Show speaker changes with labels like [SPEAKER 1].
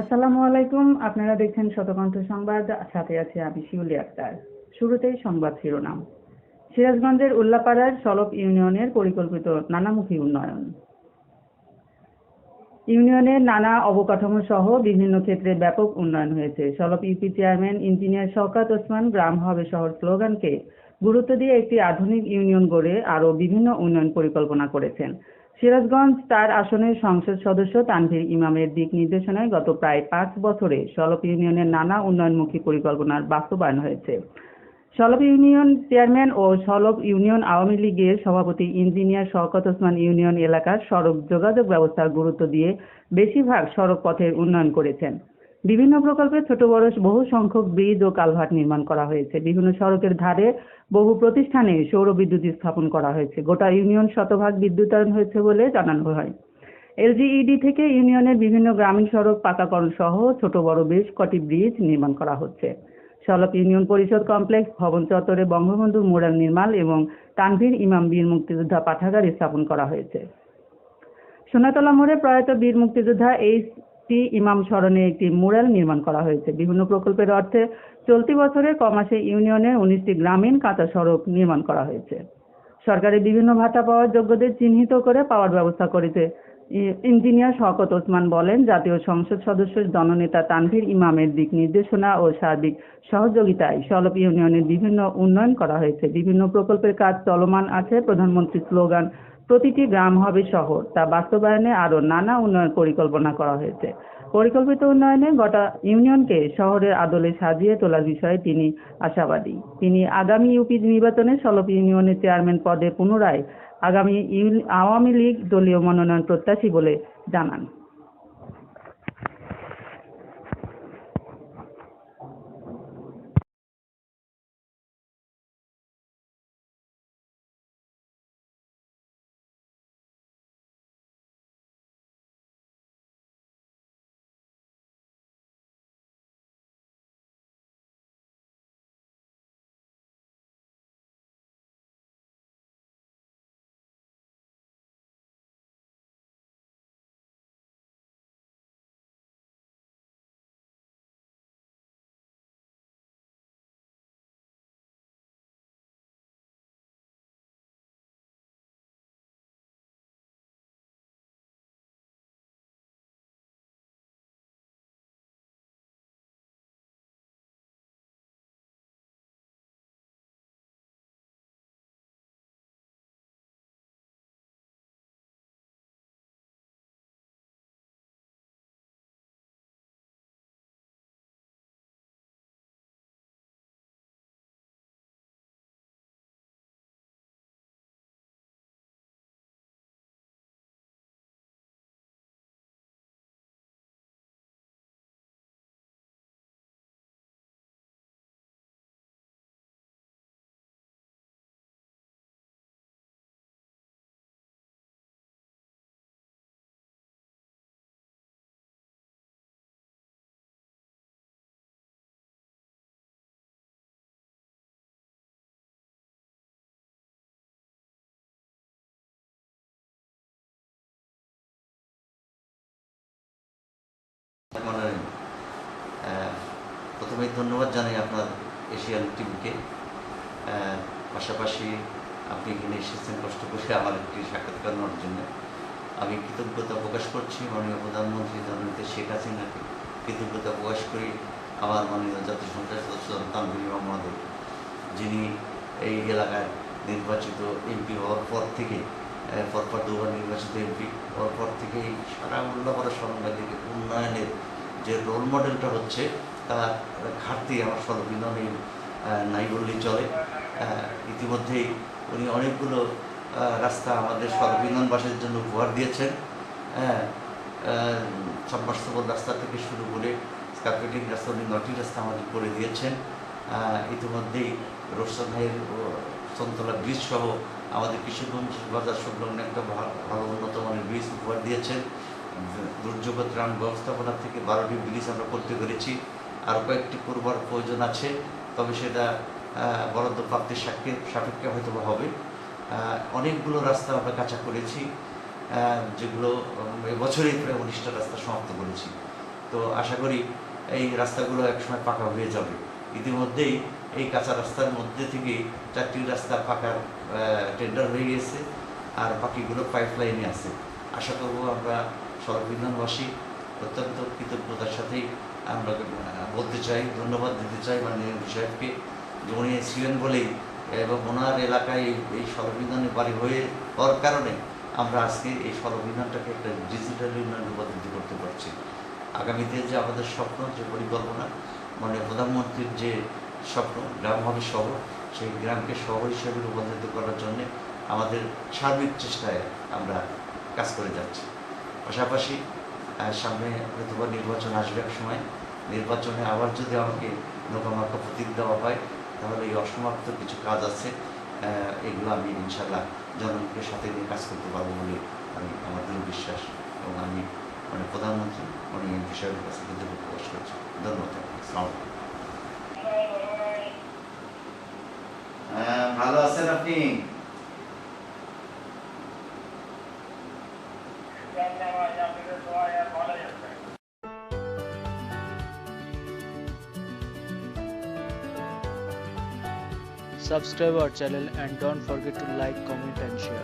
[SPEAKER 1] আসসালামু আলাইকুম, আপনারা দেখছেন শতকণ্ঠ সংবাদ, সাথে আছে আমি শিউলি আক্তার। শুরুতেই সংবাদ শিরোনাম। সিরাজগঞ্জের উল্লাপাড়ার সলপ ইউনিয়নের পরিকল্পিত নানামুখী উন্নয়ন। ইউনিয়নের নানা অবকাঠামো সহ বিভিন্ন ক্ষেত্রে ব্যাপক উন্নয়ন হয়েছে। Solop UP chairman, engineer Shawkat Osman গ্রাম হবে শহর স্লোগানকে গুরুত্ব দিয়ে একটি আধুনিক ইউনিয়ন গড়ে আরও বিভিন্ন উন্নয়ন পরিকল্পনা করেছেন। সিরাজগঞ্জ তার আসনের সংসদ সদস্য তানভীর ইমামের দিক নির্দেশনায় গত প্রায় পাঁচ বছরে সলপ ইউনিয়নের নানা উন্নয়নমুখী পরিকল্পনার বাস্তবায়ন হয়েছে। সলপ ইউনিয়ন চেয়ারম্যান ও সলপ ইউনিয়ন আওয়ামী লীগের সভাপতি ইঞ্জিনিয়ার শওকত ওসমান ইউনিয়ন এলাকার সড়ক যোগাযোগ ব্যবস্থার গুরুত্ব দিয়ে বেশিরভাগ সড়ক পথের উন্নয়ন করেছেন। বিভিন্ন প্রকল্পে ছোট, বড়, বহু সংখ্যক ব্রিজ ও কালভার্ট নির্মাণ করা হয়েছে। বিভিন্ন সড়কের ধারে বহু প্রতিষ্ঠানে সৌর বিদ্যুৎ স্থাপন করা হয়েছে। গোটা ইউনিয়ন শতভাগ বিদ্যুতায়ন হয়েছে বলে জানানো হয়। এলজিইডি থেকে ইউনিয়নের বিভিন্ন গ্রামীণ সড়ক পাকাকরণ সহ ছোট, বড় বেশ কটি ব্রিজ নির্মাণ করা হচ্ছে। সলপ ইউনিয়ন পরিষদ কমপ্লেক্স, ভবন চত্বরে বঙ্গবন্ধু মোড়াল নির্মাণ এবং তানভীর ইমাম বীর মুক্তিযোদ্ধা পাঠাগার স্থাপন করা হয়েছে। সোনাতলা মোড়ে প্রয়াত বীর মুক্তিযোদ্ধা এইচ টি ইমাম স্মরণে একটি মুরাল নির্মাণ করা হয়েছে। বিভিন্ন প্রকল্পের অর্থে চলতি বছরে কমাসে ইউনিয়নের উনিশটি গ্রামীণ কাঁচা সড়ক নির্মাণ করা হয়েছে। সরকারি বিভিন্ন ভাতা পাওয়ার যোগ্যদের চিহ্নিত করে পাওয়ার ব্যবস্থা করেছে ইঞ্জিনিয়ার শওকত ওসমান বলেন, জাতীয় সংসদ সদস্য জননেতা তানভীর ইমামের দিক নির্দেশনা ও সার্বিক সহযোগিতায় সলপ ইউনিয়নের বিভিন্ন উন্নয়ন করা হয়েছে। বিভিন্ন প্রকল্পের কাজ চলমান আছে। প্রধানমন্ত্রীর স্লোগান প্রতিটি গ্রাম হবে শহর। তা বাস্তবায়নে আরও নানা উন্নয়ন পরিকল্পনা করা হয়েছে। পরিকল্পিত উন্নয়নে গোটা ইউনিয়নকে শহরের আদলে সাজিয়ে তোলার বিষয়ে তিনি আশাবাদী। তিনি আগামী ইউপি নির্বাচনে সলপ ইউনিয়নের চেয়ারম্যান পদে পুনরায় আগামী আওয়ামী লীগ দলীয় মনোনয়ন প্রত্যাশী বলে জানান।
[SPEAKER 2] প্রথমেই ধন্যবাদ জানাই আপনার এশিয়ান টিমকে। পাশাপাশি আপনি এখানে এসেছেন কষ্ট করে আমার একটি সাক্ষাৎকার নেওয়ার জন্য। আমি কৃতজ্ঞতা প্রকাশ করছি মাননীয় প্রধানমন্ত্রী জননেতা শেখ হাসিনাকে। কৃতজ্ঞতা প্রকাশ করি আমার মাননীয় জাতীয় সংসদ সদস্য তানভীর মহোদয় যিনি এই এলাকায় নির্বাচিত এমপি হওয়ার পর থেকে পরপর দুবার নির্বাচিত এমপি হওয়ার পর থেকেই সারা উল্লাপাড়া সরঞ্জাদিকে উন্নয়নের যে রোল মডেলটা হচ্ছে তার ঘাটতি আমার সর্ববিনয় নাই বললেই চলে। ইতিমধ্যেই উনি অনেকগুলো রাস্তা আমাদের সর্ববিনয়নবাসীর জন্য উপহার দিয়েছেন। হ্যাঁ সাবমার্সেবল রাস্তা থেকে শুরু করে কার্পেটিং রাস্তা উনি নটি রাস্তা আমাদের করে দিয়েছেন। ইতিমধ্যেই রোশন ভাইয়ের সন্তলা ব্রিজ সহ আমাদের কিশোরগঞ্জ বাজার সংলগ্ন একটা ভালো উন্নত মানের ব্রিজ উপহার দিয়েছেন। দুর্যোগ ত্রাণ ব্যবস্থাপনা থেকে বারোটি ব্রিজ আমরা করতে পেরেছি। আরও কয়েকটি করবার প্রয়োজন আছে, তবে সেটা বরাদ্দ প্রাপ্তির সাক্ষে, সাপেক্ষে হয়তো হবে। অনেকগুলো রাস্তা আমরা কাঁচা করেছি যেগুলো এবছরেই প্রায় উনিশটা রাস্তা সমাপ্ত করেছি। তো আশা করি এই রাস্তাগুলো একসময় পাকা হয়ে যাবে। ইতিমধ্যেই এই কাঁচা রাস্তার মধ্যে থেকে চারটি রাস্তা পাকার টেন্ডার হয়ে গেছে আর বাকিগুলো পাইপলাইনে আছে। আশা করব আমরা সর্ববিধানবাসী অত্যন্ত কৃতজ্ঞতার সাথেই আমরা বলতে চাই, ধন্যবাদ দিতে চাই মাননীয় সাহেবকে। যে উনি ছিলেন বলেই, এবং ওনার এলাকায় এই- সর্ববিধানে বাড়ি হয়ে হওয়ার কারণে আমরা আজকে এই সর্ববিধানটাকে একটা ডিজিটাল উন্নয়নে রূপান্তরিত করতে পারছি। আগামীতে যে আমাদের স্বপ্ন, যে পরিকল্পনা মানে প্রধানমন্ত্রীর যে স্বপ্ন, গ্রাম হবে শহর, সেই গ্রামকে শহর হিসেবে রূপান্তরিত করার জন্য আমাদের সার্বিক চেষ্টায় আমরা কাজ করে যাচ্ছি। পাশাপাশি সামনে হয়তো বা নির্বাচন আসবে এক সময়। নির্বাচনে আবার যদি আমাকে নৌকামার্কা প্রতীক দেওয়া হয় তাহলে এই অসমাপ্ত কিছু কাজ আছে আহ, এগুলো আমি ইনশাল্লাহ জনগণকে সাথে নিয়ে কাজ করতে পারব বলে আমি আমার দৃঢ় বিশ্বাস এবং আমি মানে প্রধানমন্ত্রী মানে এমপি সাহেবের কাছে কৃতজ্ঞতা প্রকাশ করছি। ধন্যবাদ আসসালামু হ্যাঁ, ভালো আছেন আপনি?
[SPEAKER 3] Subscribe our channel and don't forget to like, comment and share.